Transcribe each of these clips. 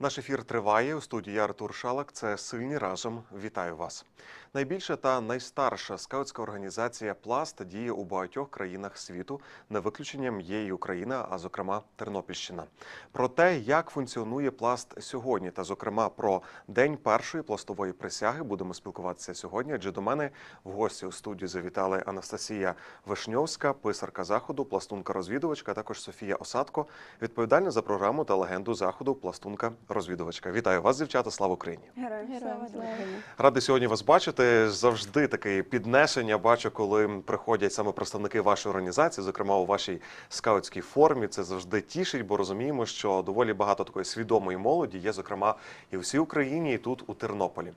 Наш ефір триває у студії Артур Шалак. Це сильні разом. Вітаю вас. Найбільша та найстарша скаутська організація Пласт діє у багатьох країнах світу. Не виключенням є і Україна, а зокрема Тернопільщина. Про те, як функціонує пласт сьогодні, та зокрема про день першої пластової присяги, будемо спілкуватися сьогодні. Адже до мене в гості у студію завітали Анастасія Вишньовська, писарка заходу, пластунка-розвідувачка, а також Софія Осадко, відповідальна за програму та легенду заходу пластунка-розвідувачка. Вітаю вас, дівчата! Слава Україні! Героям слава. Радий сьогодні вас бачити. Завжди таке піднесення бачу, коли приходять саме представники вашої організації, зокрема у вашій скаутській формі. Це завжди тішить, бо розуміємо, що доволі багато такої свідомої молоді є, зокрема, і в всій Україні, і тут у Тернополі.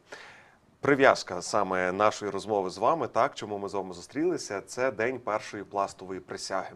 Прив'язка саме нашої розмови з вами, так чому ми з вами зустрілися, це день першої пластової присяги.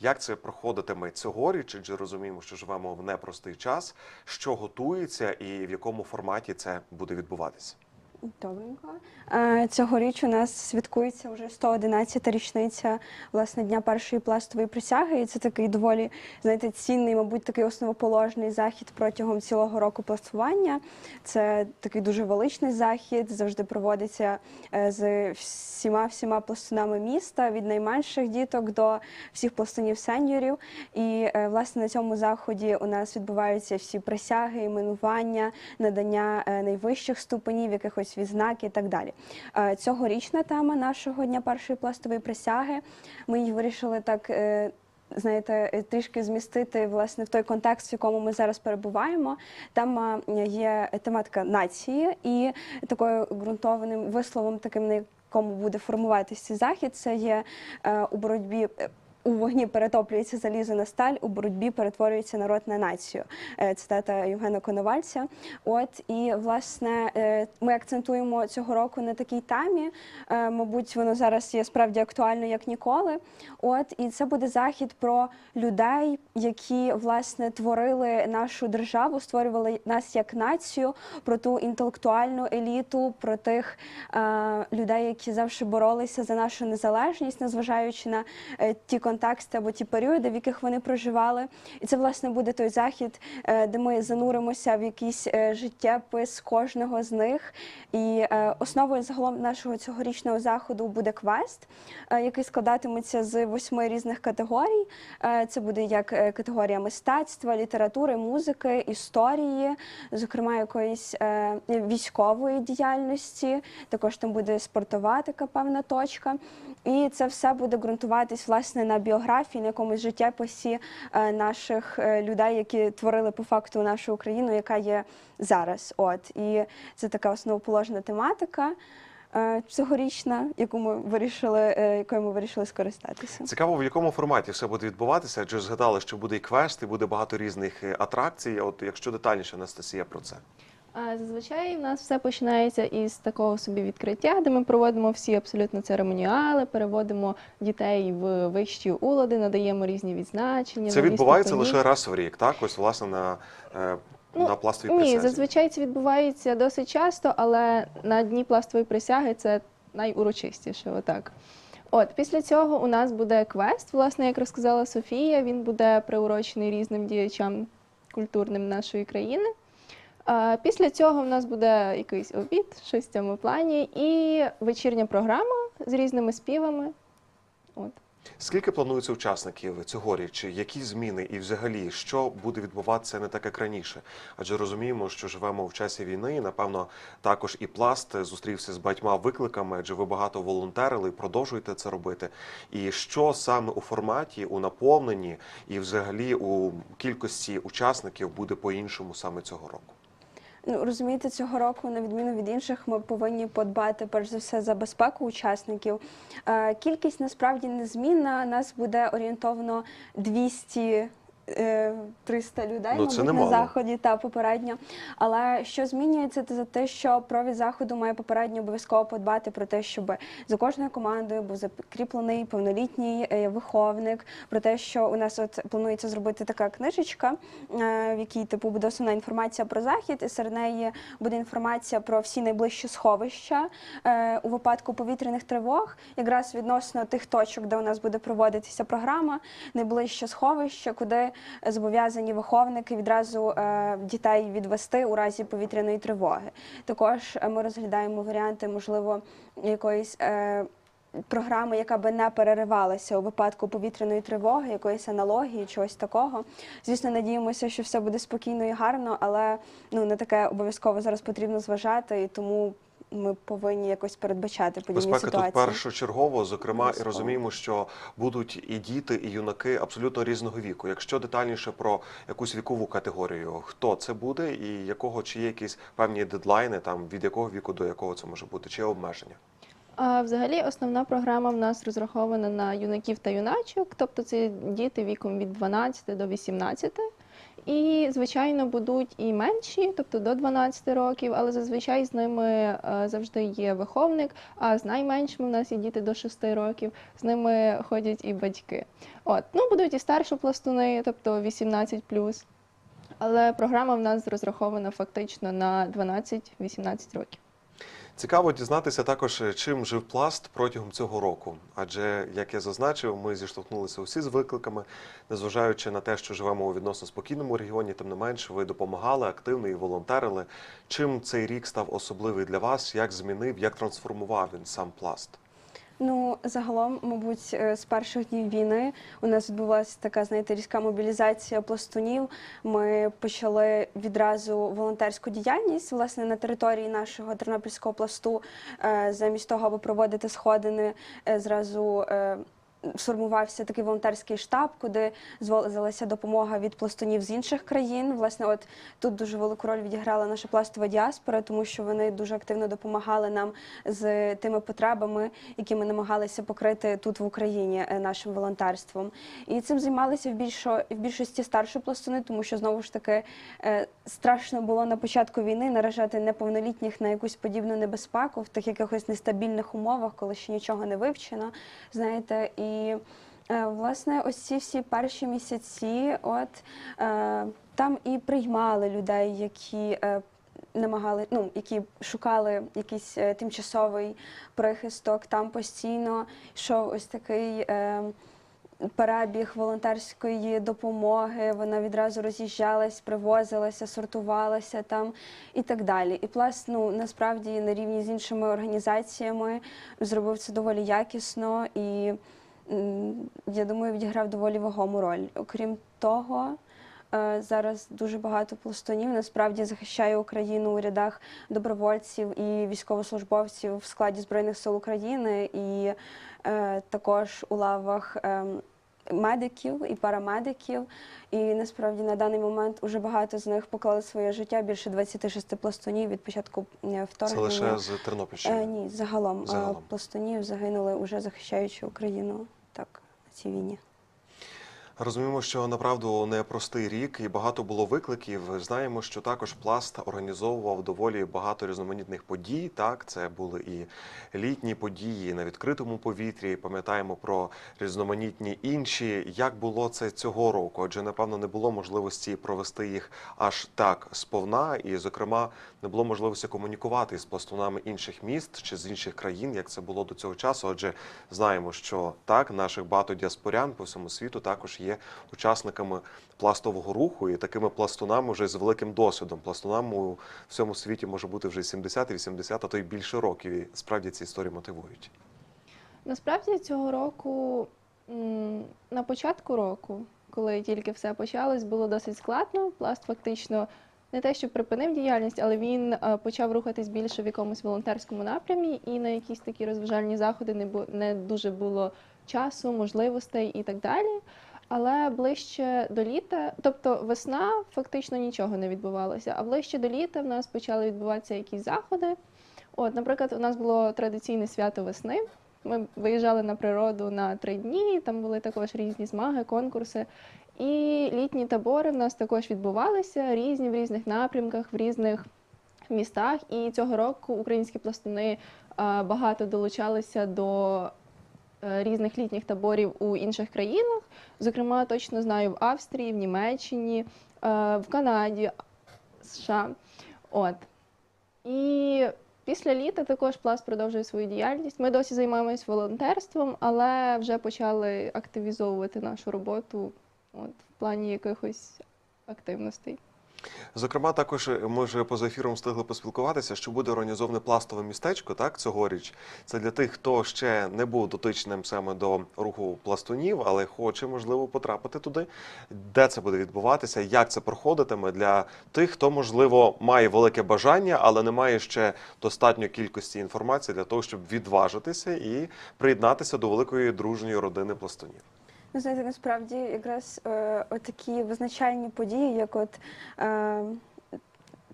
Як це проходитиме цьогоріч? Адже розуміємо, що живемо в непростий час, що готується і в якому форматі це буде відбуватися. Добренько. Е, Цьогоріч у нас святкується вже 111-та річниця власне дня першої пластової присяги. І це такий доволі знаєте, цінний, мабуть, такий основоположний захід протягом цілого року пластування. Це такий дуже величний захід, завжди проводиться е, з всіма всіма пластунами міста, від найменших діток до всіх пластунів сеньорів. І е, власне на цьому заході у нас відбуваються всі присяги, іменування, надання найвищих ступенів, якихось відзнак і так далі. Е, Цьогорічна тема нашого дня першої пластової присяги. Ми її вирішили так. е, Знаєте, е, трішки змістити власне в той контекст, в якому ми зараз перебуваємо. Там є тематика нації, і такою ґрунтованим висловом, таким на якому буде формуватися цей захід, це є у боротьбі. У вогні перетоплюється залізо на сталь, у боротьбі перетворюється народ на націю. Е, Цитата Євгена Коновальця. От і власне е, ми акцентуємо цього року на такій темі. Е, Мабуть, воно зараз є справді актуально як ніколи. От і це буде захід про людей, які власне творили нашу державу, створювали нас як націю, про ту інтелектуальну еліту, про тих е, людей, які завжди боролися за нашу незалежність, незважаючи на е, ті контексти або ті періоди, в яких вони проживали. І це власне буде той захід, е, де ми зануримося в якийсь е, життєпис кожного з них. І е, основою загалом нашого цьогорічного заходу буде квест, який складатиметься з восьми різних категорій. Це буде як категорія мистецтва, літератури, музики, історії, зокрема якоїсь військової діяльності. Також там буде спортова така певна точка. І це все буде ґрунтуватись власне на біографії, на якомусь життєписі е, наших е, людей, які творили по факту нашу Україну, яка є зараз. От і це така основоположна тематика. е, Цьогорічна, яку ми вирішили, якою ми вирішили скористатися. Цікаво, в якому форматі все буде відбуватися, адже згадали, що буде і квест, і буде багато різних атракцій. От якщо детальніше, Анастасія, про це. А зазвичай в нас все починається із такого собі відкриття, де ми проводимо всі абсолютно церемоніали, переводимо дітей в вищі улади, надаємо різні відзначення. Це нові відбувається ступені. лише раз в рік, так? Ось власне на, е, Ну, на пластовій Ні, зазвичай це відбувається досить часто, але на дні пластової присяги це найурочистіше. Отак. От після цього у нас буде квест. Власне, як розказала Софія, він буде приурочений різним діячам культурним нашої країни. Після цього в нас буде якийсь обід, щось в цьому плані, і вечірня програма з різними співами. От. Скільки планується учасників цьогоріч? Які зміни і взагалі що буде відбуватися не так, як раніше? Адже розуміємо, що живемо в часі війни. і, Напевно, також і пласт зустрівся з багатьма викликами, адже ви багато волонтерили, продовжуєте це робити. І що саме у форматі, у наповненні і взагалі у кількості учасників буде по-іншому саме цього року? Ну розумієте, цього року, на відміну від інших, ми повинні подбати перш за все за безпеку учасників. Е, Кількість насправді незмінна. Нас буде орієнтовно 200 е, 300 людей Ну, мабуть, на заході та попередньо. Але що змінюється, це за те, що провід заходу має попередньо обов'язково подбати про те, щоб за кожною командою був закріплений повнолітній е, виховник. Про те, що у нас от планується зробити така книжечка, е, в якій типу буде основна інформація про захід, і серед неї буде інформація про всі найближчі сховища е, у випадку повітряних тривог, якраз відносно тих точок, де у нас буде проводитися програма, найближче сховище, куди зобов'язані виховники відразу е, дітей відвести у разі повітряної тривоги. Також е, ми розглядаємо варіанти, можливо, якоїсь. Е, Програми, яка би не переривалася у випадку повітряної тривоги, якоїсь аналогії, чогось такого. Звісно, надіємося, що все буде спокійно і гарно, але ну на таке обов'язково зараз потрібно зважати, і тому ми повинні якось передбачати подібні Безпека ситуації. тут першочергово, зокрема, і розуміємо, що будуть і діти, і юнаки абсолютно різного віку. Якщо детальніше про якусь вікову категорію, хто це буде, і якого чи є якісь певні дедлайни, там від якого віку до якого це може бути, чи є обмеження? А взагалі основна програма в нас розрахована на юнаків та юначок, тобто це діти віком від 12 до 18. І, звичайно, будуть і менші, тобто до 12 років, але зазвичай з ними е, завжди є виховник. А з найменшими в нас є діти до 6 років, з ними ходять і батьки. От, ну будуть і старші пластуни, тобто 18 Але програма в нас розрахована фактично на 12-18 років. Цікаво дізнатися також, е, чим жив пласт протягом цього року. Адже, як я зазначив, ми зіштовхнулися усі з викликами, незважаючи на те, що живемо у відносно спокійному регіоні, тим не менш, ви допомагали активно і волонтерили. Чим цей рік став особливий для вас? Як змінив, як трансформував він сам пласт? Ну, загалом, мабуть, е, з перших днів війни у нас відбулася така, знаєте, різка мобілізація пластунів. Ми почали відразу волонтерську діяльність власне на території нашого тернопільського пласту, е, замість того, аби проводити сходини, е, зразу. Сформувався такий волонтерський штаб, куди звозилася допомога від пластунів з інших країн. Власне, от тут дуже велику роль відіграла наша пластова діаспора, тому що вони дуже активно допомагали нам з тими потребами, які ми намагалися покрити тут в Україні е, нашим волонтерством. І цим займалися в більшо в більшості старші пластуни, тому що знову ж таки е, страшно було на початку війни наражати неповнолітніх на якусь подібну небезпеку в тих якихось нестабільних умовах, коли ще нічого не вивчено. Знаєте, і е, власне ось ці всі перші місяці, от е, там і приймали людей, які. е, Намагали, ну які шукали якийсь тимчасовий прихисток. Там постійно йшов ось такий перебіг волонтерської допомоги. Вона відразу роз'їжджалась, привозилася, сортувалася там і так далі. І пласт, ну насправді на рівні з іншими організаціями зробив це доволі якісно і я думаю, відіграв доволі вагому роль. Окрім того. е, Зараз дуже багато пластунів насправді захищає Україну у рядах добровольців і військовослужбовців в складі Збройних сил України, і е, також у лавах е, медиків і парамедиків. І насправді на даний момент уже багато з них поклали своє життя. Більше 26 пластунів від початку е, Це лише з Тернопільщини. ні, загалом, Загалом. Пластунів загинули уже захищаючи Україну так на цій. Розуміємо, що направду непростий рік і багато було викликів. Знаємо, що також пласт організовував доволі багато різноманітних подій. Так, це були і літні події на відкритому повітрі. Пам'ятаємо про різноманітні інші. Як було це цього року? Адже напевно не було можливості провести їх аж так сповна, і, зокрема, не було можливості комунікувати з пластунами інших міст чи з інших країн, як це було до цього часу. Адже знаємо, що так наших багато діаспорян по всьому світу також є учасниками пластового руху і такими пластунами вже з великим досвідом. Пластунам у всьому світі може бути вже 70, 80, а то й більше років. І справді ці історії мотивують. Насправді цього року, на початку року, коли тільки все почалось, було досить складно. Пласт фактично не те, що припинив діяльність, але він е, почав рухатись більше в якомусь волонтерському напрямі, і на якісь такі розважальні заходи не, не дуже було часу, можливостей і так далі. Але ближче до літа, тобто весна, фактично нічого не відбувалося. А ближче до літа в нас почали відбуватися якісь заходи. От, наприклад, у нас було традиційне свято весни. Ми виїжджали на природу на три дні, там були також різні змаги, конкурси. І літні табори в нас також відбувалися різні в різних напрямках, в різних містах. І цього року українські пластуни багато долучалися до різних літніх таборів у інших країнах. Зокрема, точно знаю в Австрії, в Німеччині, е, в Канаді, США. От. І після літа також пласт продовжує свою діяльність. Ми досі займаємось волонтерством, але вже почали активізовувати нашу роботу от, в плані якихось активностей. Зокрема, також ми вже поза ефіром встигли поспілкуватися, що буде організоване пластове містечко, так, цьогоріч. Це для тих, хто ще не був дотичним саме до руху пластунів, але хоче, можливо, потрапити туди. Де це буде відбуватися, як це проходитиме для тих, хто, можливо, має велике бажання, але не має ще достатньої кількості інформації для того, щоб відважитися і приєднатися до великої дружньої родини пластунів. Ну, знаєте, насправді якраз е, такі визначальні події, як от е,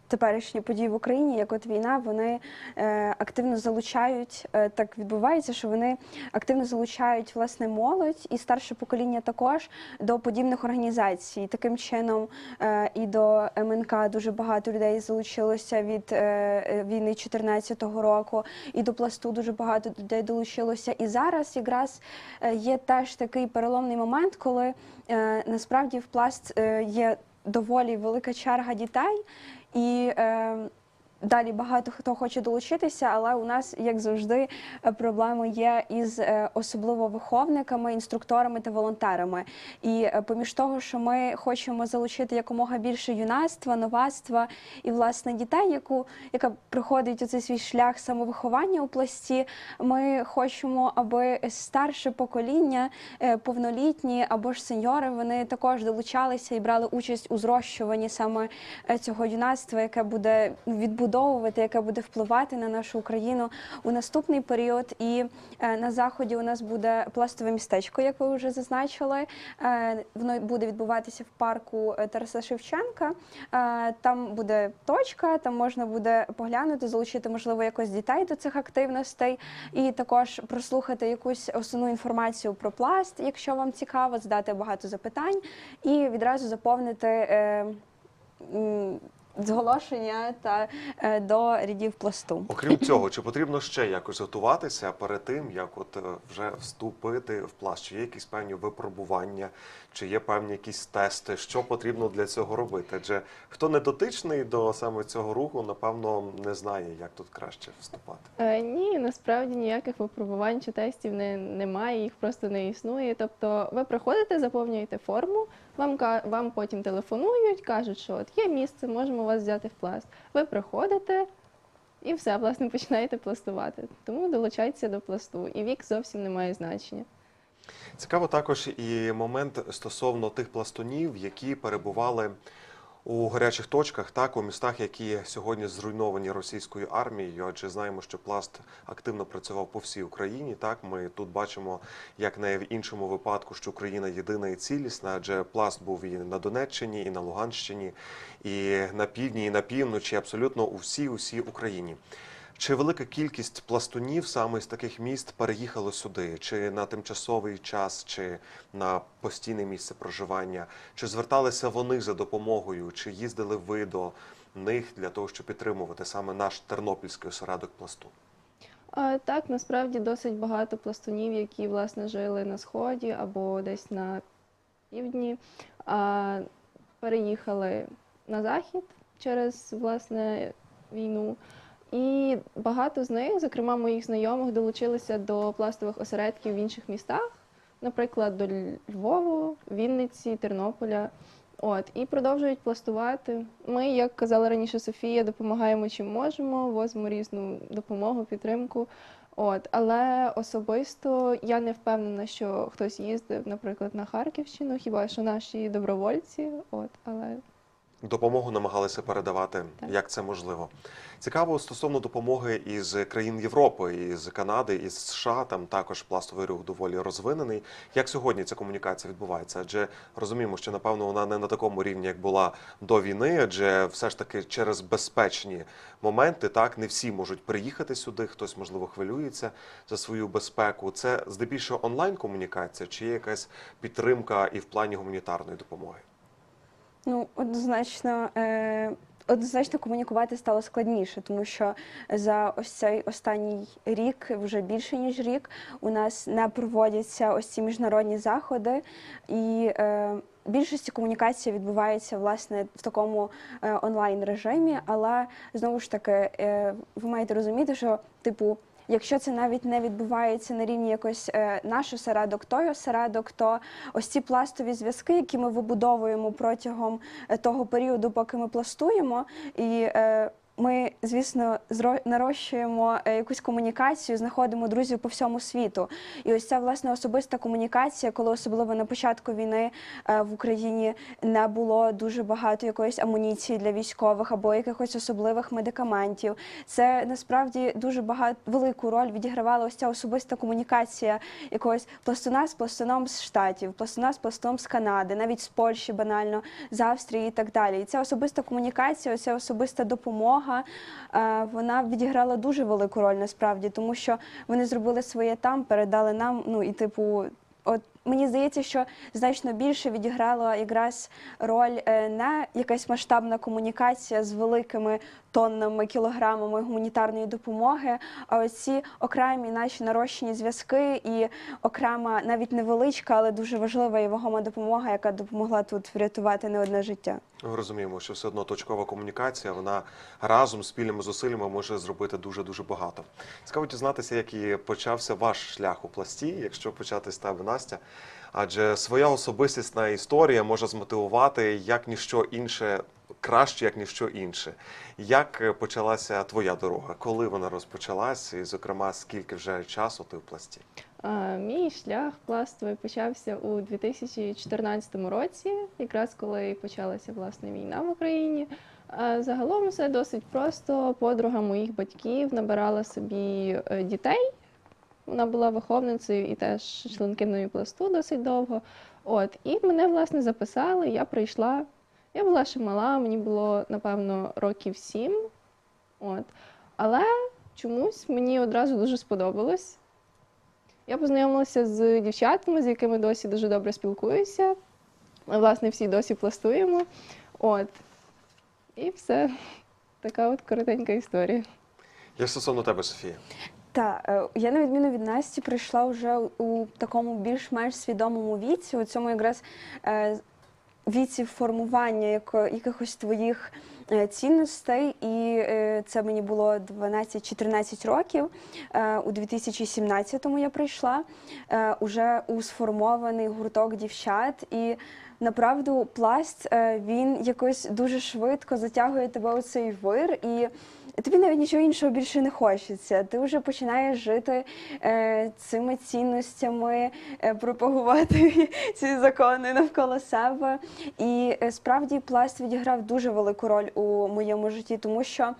теперішні події в Україні, як от війна, вони е, активно залучають, е, так відбувається, що вони активно залучають власне молодь і старше покоління також до подібних організацій. Таким чином е, і до МНК дуже багато людей залучилося від війни 2014 року, і до пласту дуже багато людей долучилося. І зараз якраз є теж такий переломний момент, коли насправді в пласт є доволі велика черга дітей, і е, далі багато хто хоче долучитися, але у нас, як завжди, е, проблеми є із е, особливо виховниками, інструкторами та волонтерами. І е, поміж того, що ми хочемо залучити якомога більше юнацтва, новацтва і власне дітей, яку яка проходить у цей свій шлях самовиховання у пласті. Ми хочемо, аби старше покоління, повнолітні або ж сеньори, вони також долучалися і брали участь у зрощуванні саме цього юнацтва, яке буде відбудовувати, яке буде впливати на нашу Україну у наступний період. І е, на заході у нас буде пластове містечко, як ви вже зазначили. Е, Воно буде відбуватися в парку е, Тараса Шевченка. Там буде точка, там можна буде поглянути, залучити, можливо, якось дітей до цих активностей, і також прослухати якусь основну інформацію про пласт, якщо вам цікаво, задати багато запитань і відразу заповнити. Зголошення та е, до рідів пласту. Окрім цього, чи потрібно ще якось готуватися перед тим, як от е, вже вступити в пласт? Чи є якісь певні випробування, чи є певні якісь тести, що потрібно для цього робити? Адже хто не дотичний до саме цього руху, напевно, не знає, як тут краще вступати. Е, ні, насправді ніяких випробувань чи тестів не, немає, їх просто не існує. Тобто ви приходите, заповнюєте форму, вам, вам потім телефонують, кажуть, що от є місце, можемо вас взяти в пласт. Ви приходите і все, власне, починаєте пластувати. Тому долучайтеся до пласту. І вік зовсім не має значення. Цікаво також і момент стосовно тих пластунів, які перебували у гарячих точках, так у містах, які сьогодні зруйновані російською армією. Адже знаємо, що пласт активно працював по всій Україні. Так ми тут бачимо, як не в іншому випадку, що Україна єдина і цілісна, адже пласт був і на Донеччині, і на Луганщині, і на півдні, і на півночі, абсолютно у всій усій Україні. Чи велика кількість пластунів саме з таких міст переїхало сюди, чи на тимчасовий час, чи на постійне місце проживання? Чи зверталися вони за допомогою, чи їздили ви до них для того, щоб підтримувати саме наш тернопільський осередок пласту? Так, насправді досить багато пластунів, які власне жили на сході або десь на півдні, переїхали на захід через власне війну. І багато з них, зокрема моїх знайомих, долучилися до пластових осередків в інших містах, наприклад, до Львову, Вінниці, Тернополя. От, і продовжують пластувати. Ми, як казала раніше Софія, допомагаємо чим можемо, возимо різну допомогу, підтримку. От, але особисто я не впевнена, що хтось їздив, наприклад, на Харківщину, хіба що наші добровольці. От, але Допомогу намагалися передавати, Так. як це можливо. Цікаво стосовно допомоги із країн Європи, із Канади, із США. Там також пластовий рух доволі розвинений. Як сьогодні ця комунікація відбувається? Адже розуміємо, що напевно вона не на такому рівні, як була до війни, адже все ж таки через безпечні моменти так не всі можуть приїхати сюди. Хтось можливо хвилюється за свою безпеку. Це здебільшого онлайн комунікація, чи є якась підтримка і в плані гуманітарної допомоги? Ну, однозначно, е, однозначно комунікувати стало складніше, тому що за ось цей останній рік, вже більше ніж рік, у нас не проводяться ось ці міжнародні заходи, і е, більшості комунікації відбувається власне в такому е, онлайн режимі. Але знову ж таки, е, ви маєте розуміти, що типу. Якщо це навіть не відбувається на рівні якось е, середок, осередок, той осередок, то ось ці пластові зв'язки, які ми вибудовуємо протягом е, того періоду, поки ми пластуємо, і е, ми, звісно, нарощуємо е, якусь комунікацію, знаходимо друзів по всьому світу. І ось ця власне особиста комунікація, коли особливо на початку війни е, в Україні не було дуже багато якоїсь амуніції для військових або якихось особливих медикаментів. Це насправді дуже багато велику роль відігравала ось ця особиста комунікація якогось пластуна з пластуном з штатів, пластуна з пластуном з Канади, навіть з Польщі, банально, з Австрії і так далі. І ця особиста комунікація, ця особиста допомога, е, вона відіграла дуже велику роль насправді, тому що вони зробили своє там, передали нам. Ну і типу, от мені здається, що значно більше відіграла якраз роль е, не якась масштабна комунікація з великими тоннами, кілограмами гуманітарної допомоги, а оці окремі наші нарощені зв'язки і окрема, навіть невеличка, але дуже важлива і вагома допомога, яка допомогла тут врятувати не одне життя. Ми розуміємо, що все одно точкова комунікація, вона разом спільними зусиллями може зробити дуже дуже багато. Цікаво дізнатися, як і почався ваш шлях у пласті, якщо почати з тебе, Настя. Адже своя особистісна історія може змотивувати як ніщо інше, краще, як ніщо інше. Як е, почалася твоя дорога? Коли вона розпочалась, і, зокрема, скільки вже часу ти в пласті? Мій шлях пластовий почався у 2014 році, якраз коли почалася власне війна в Україні. Загалом все досить просто. Подруга моїх батьків набирала собі е, дітей. Вона була виховницею і теж членкиною пласту досить довго. От, і мене власне записали. Я прийшла. Я була ще мала, мені було напевно років сім. От. Але чомусь мені одразу дуже сподобалось. Я познайомилася з дівчатами, з якими досі дуже добре спілкуюся. Ми, власне, всі досі пластуємо. От. І все. Така от коротенька історія. Я стосовно тебе, Софія. Та е, я на відміну від Насті прийшла вже у, такому більш-менш свідомому віці, у цьому якраз е, віці формування якихось твоїх е, цінностей, і е, це мені було 12-14 років. Е, у 2017-му я прийшла е, уже у сформований гурток дівчат і. Направду, пласт е, він якось дуже швидко затягує тебе у цей вир, і тобі навіть нічого іншого більше не хочеться. Ти вже починаєш жити е, цими цінностями, е, пропагувати ці закони навколо себе. І е, справді пласт відіграв дуже велику роль у моєму житті, тому що.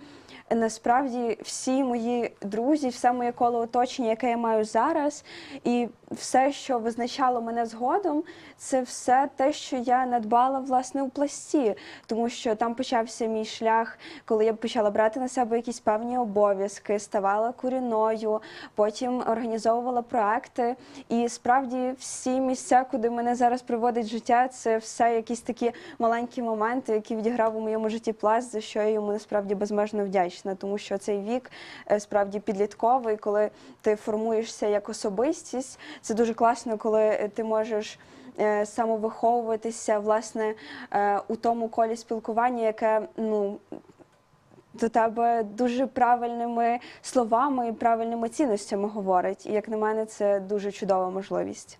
Насправді всі мої друзі, все моє коло оточення, яке я маю зараз, і все, що визначало мене згодом, це все те, що я надбала власне у пласті, тому що там почався мій шлях, коли я почала брати на себе якісь певні обов'язки, ставала куріною, потім організовувала проекти. І справді всі місця, куди мене зараз приводить життя, це все якісь такі маленькі моменти, які відіграв у моєму житті пласт, за що я йому насправді безмежно вдячна, тому що цей вік е, справді підлітковий, коли ти формуєшся як особистість. Це дуже класно, коли е, ти можеш е, самовиховуватися власне у тому колі спілкування, яке ну. До тебе дуже правильними словами і правильними цінностями говорить. І як на мене, це дуже чудова можливість.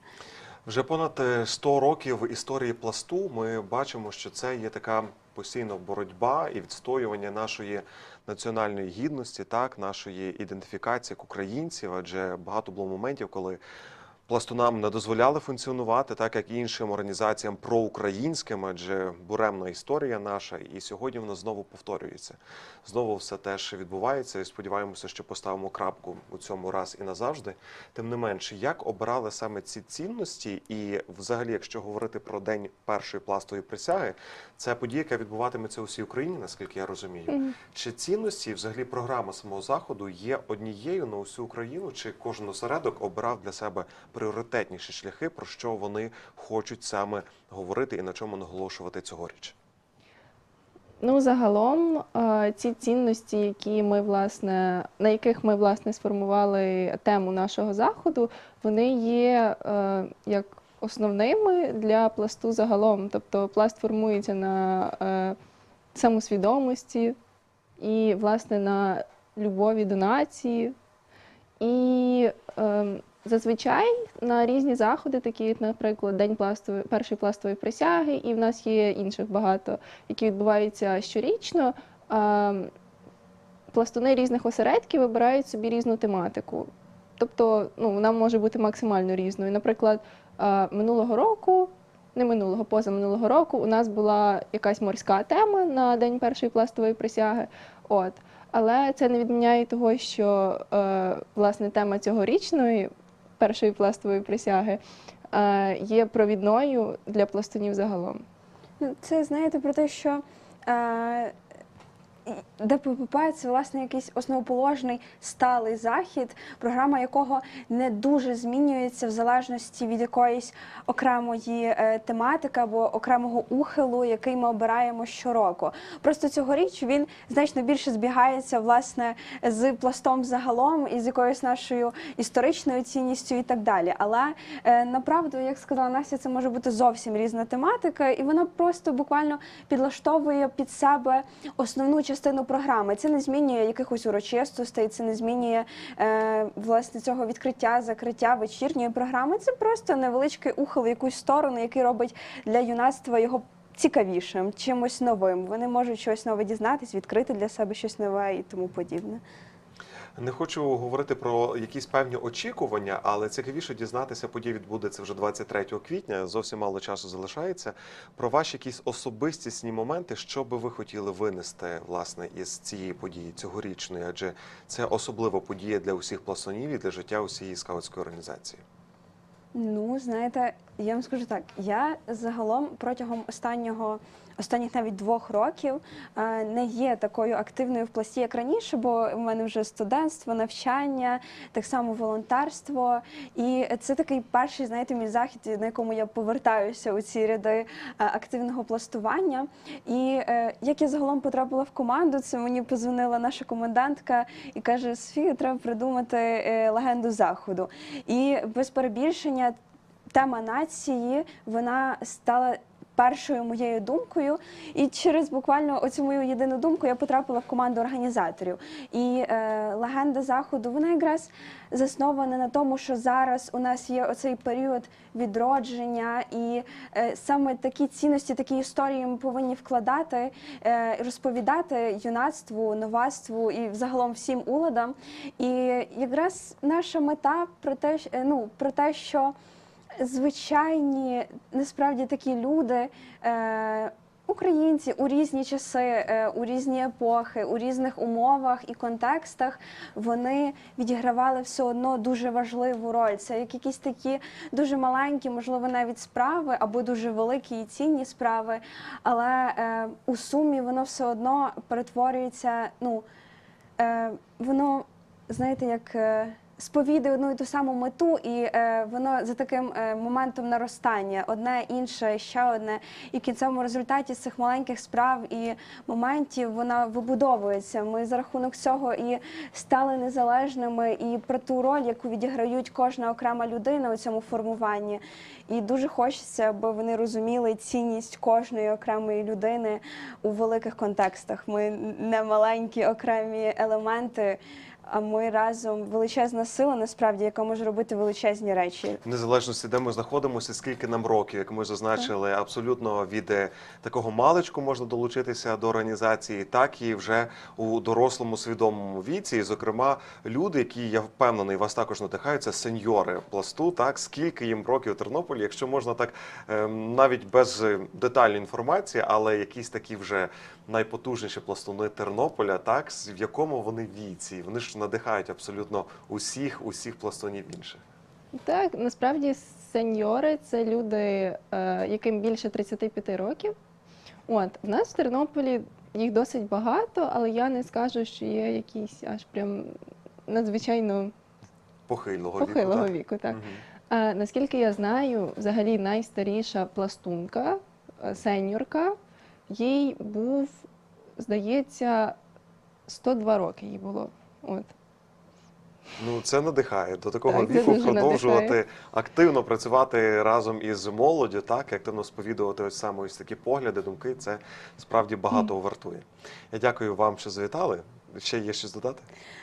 Вже понад е, 100 років історії пласту ми бачимо, що це є така постійна боротьба і відстоювання нашої національної гідності, так нашої ідентифікації як українців. Адже багато було моментів, коли пластунам не дозволяли функціонувати, так як і іншим організаціям проукраїнським, адже буремна історія наша, і сьогодні вона знову повторюється. Знову все теж відбувається, і сподіваємося, що поставимо крапку у цьому раз і назавжди. Тим не менше, як обирали саме ці цінності, і взагалі, якщо говорити про день першої пластової присяги, це подія, яка відбуватиметься у всій Україні, наскільки я розумію. Чи цінності, взагалі програма самого заходу є однією на усю Україну, чи кожен осередок обирав для себе пріоритетніші шляхи, про що вони хочуть саме говорити і на чому наголошувати цьогоріч? Ну, загалом, е, ці цінності, які ми власне, на яких ми власне сформували тему нашого заходу, вони є е, як основними для пласту загалом. Тобто пласт формується на е, самосвідомості і, власне, на любові до нації. І ем, зазвичай на різні заходи, такі, наприклад, День пластової, першої пластової присяги, і в нас є інших багато, які відбуваються щорічно. пластуни різних осередків вибирають собі різну тематику. Тобто, ну, вона може бути максимально різною. Наприклад, минулого року, не минулого, позаминулого року, у нас була якась морська тема на День першої пластової присяги. От. Але це не відміняє того, що е, власне тема цьогорічної першої пластової присяги є провідною для пластунів загалом. Ну, Це знаєте про те, що ДППП це власне якийсь основоположний сталий захід, програма якого не дуже змінюється в залежності від якоїсь окремої е, тематики або окремого ухилу, який ми обираємо щороку. Просто цьогоріч він значно більше збігається власне з пластом загалом і з якоюсь нашою історичною цінністю і так далі. Але е, направду, як сказала Настя, це може бути зовсім різна тематика, і вона просто буквально підлаштовує під себе основну частину програми. Це не змінює якихось урочистостей, це не змінює е, власне цього відкриття, закриття вечірньої програми. Це просто невеличкий ухил в якусь сторону, який робить для юнацтва його. Цікавішим, чимось новим. Вони можуть щось нове дізнатись, відкрити для себе щось нове і тому подібне. Не хочу говорити про якісь певні очікування, але цікавіше дізнатися, подія відбудеться вже 23 квітня. Зовсім мало часу залишається. Про ваші якісь особистісні моменти, що би ви хотіли винести власне із цієї події цьогорічної, адже це особлива подія для усіх пластунів і для життя усієї скаутської організації. Ну, знаєте, я вам скажу так: я загалом протягом останнього. Останніх навіть двох років е, не є такою активною в пласті, як раніше, бо в мене вже студентство, навчання, так само волонтерство. І це такий перший, знаєте, мій захід, на якому я повертаюся у ці ряди е, активного пластування. І е, як я загалом потрапила в команду, це мені позвонила наша комендантка і каже: Софія, треба придумати легенду заходу. І без перебільшення тема нації вона стала. Першою моєю думкою, і через буквально оцю мою єдину думку я потрапила в команду організаторів. І е, легенда заходу вона якраз заснована на тому, що зараз у нас є оцей період відродження, і е, саме такі цінності, такі історії ми повинні вкладати, е, розповідати юнацтву, новацтву і взагалом всім уладам. І якраз наша мета про те, е, ну, про те, що звичайні насправді такі люди. Е, Українці у різні часи, е, у різні епохи, у різних умовах і контекстах вони відігравали все одно дуже важливу роль. Це як якісь такі дуже маленькі, можливо, навіть справи або дуже великі і цінні справи. Але е, у сумі воно все одно перетворюється. Ну е, воно, знаєте, як. Сповідує одну і ту саму мету, і е, воно за таким е, моментом наростання, одне інше, ще одне. І в кінцевому результаті з цих маленьких справ і моментів вона вибудовується. Ми за рахунок цього і стали незалежними, і про ту роль, яку відіграють кожна окрема людина у цьому формуванні. І дуже хочеться, аби вони розуміли цінність кожної окремої людини у великих контекстах. Ми не маленькі окремі елементи. А ми разом величезна сила, насправді, яка може робити величезні речі. В незалежності, де ми знаходимося, скільки нам років, як ми зазначили, абсолютно від е, такого маличку можна долучитися до організації, так і вже у дорослому свідомому віці. І, зокрема, люди, які я впевнений, вас також надихають, це сеньори пласту. Так скільки їм років у Тернополі, якщо можна так ем, навіть без е, детальної інформації, але якісь такі вже найпотужніші пластуни Тернополя, так в якому вони віці, вони ж надихають абсолютно усіх, усіх пластунів інших. Так, насправді сеньори це люди, е, яким більше 35 років. От, в нас в Тернополі їх досить багато, але я не скажу, що є якісь аж прям надзвичайно Похилого, похилого віку. віку. Так. А, наскільки я знаю, взагалі найстаріша пластунка, е, сеньорка, їй був, здається, 102 роки їй було. От. Ну, це надихає до такого Так, віку продовжувати надихає. активно працювати разом із молоддю, так і активно сповідувати ось саме ось такі погляди, думки. Це справді багато вартує. Я дякую вам, що завітали. Ще є щось додати?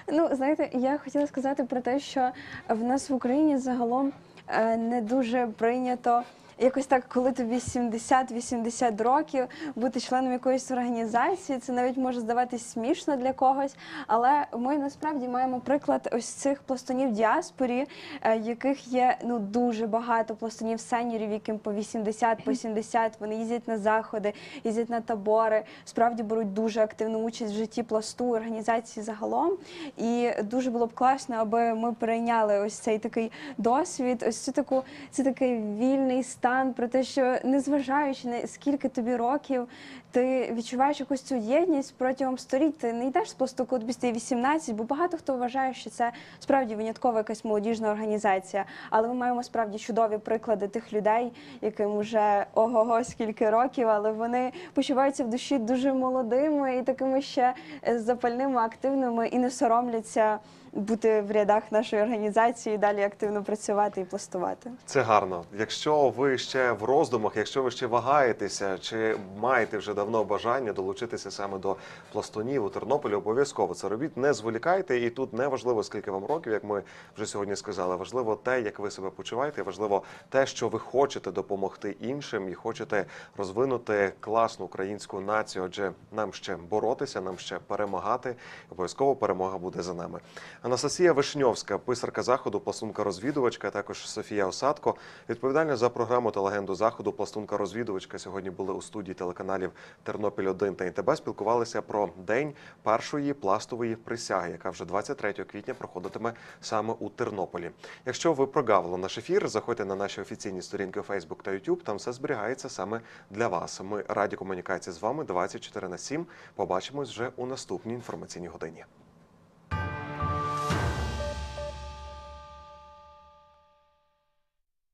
Ну, знаєте, я хотіла сказати про те, що в нас в Україні загалом е, не дуже прийнято. Якось так, коли тобі 70-80 років бути членом якоїсь організації, це навіть може здаватись смішно для когось. Але ми насправді маємо приклад ось цих пластунів діаспорі, е, яких є ну дуже багато пластунів сеньорів, яким по 80, по 70, Вони їздять на заходи, їздять на табори, справді беруть дуже активну участь в житті пласту організації загалом. І дуже було б класно, аби ми перейняли ось цей такий досвід, ось цю таку, це такий вільний стан про те, що незважаючи на скільки тобі років, ти відчуваєш якусь цю єдність протягом століть. Ти не йдеш з пласту, коли тобі 18, бо багато хто вважає, що це справді виняткова якась молодіжна організація. Але ми маємо справді чудові приклади тих людей, яким вже ого-го скільки років, але вони почуваються в душі дуже молодими і такими ще запальними, активними і не соромляться бути в рядах нашої організації, далі активно працювати і пластувати. Це гарно. Якщо ви ще в роздумах, якщо ви ще вагаєтеся, чи маєте вже давно бажання долучитися саме до пластунів у Тернополі, обов'язково це робіть. Не зволікайте, і тут не важливо, скільки вам років, як ми вже сьогодні сказали. Важливо те, як ви себе почуваєте. Важливо те, що ви хочете допомогти іншим і хочете розвинути класну українську націю. Адже нам ще боротися, нам ще перемагати. Обов'язково перемога буде за нами. Анастасія Вишньовська, писарка заходу, пластунка розвідувачка, також Софія Осадко, відповідальна за програму та легенду заходу, пластунка розвідувачка. Сьогодні були у студії телеканалів Тернопіль 1 та ІТБ. Спілкувалися про день першої пластової присяги, яка вже 23 квітня проходитиме саме у Тернополі. Якщо ви прогавили наш ефір, заходьте на наші офіційні сторінки у Facebook та YouTube. Там все зберігається саме для вас. Ми раді комунікації з вами 24 на 7. Побачимось вже у наступній інформаційній годині.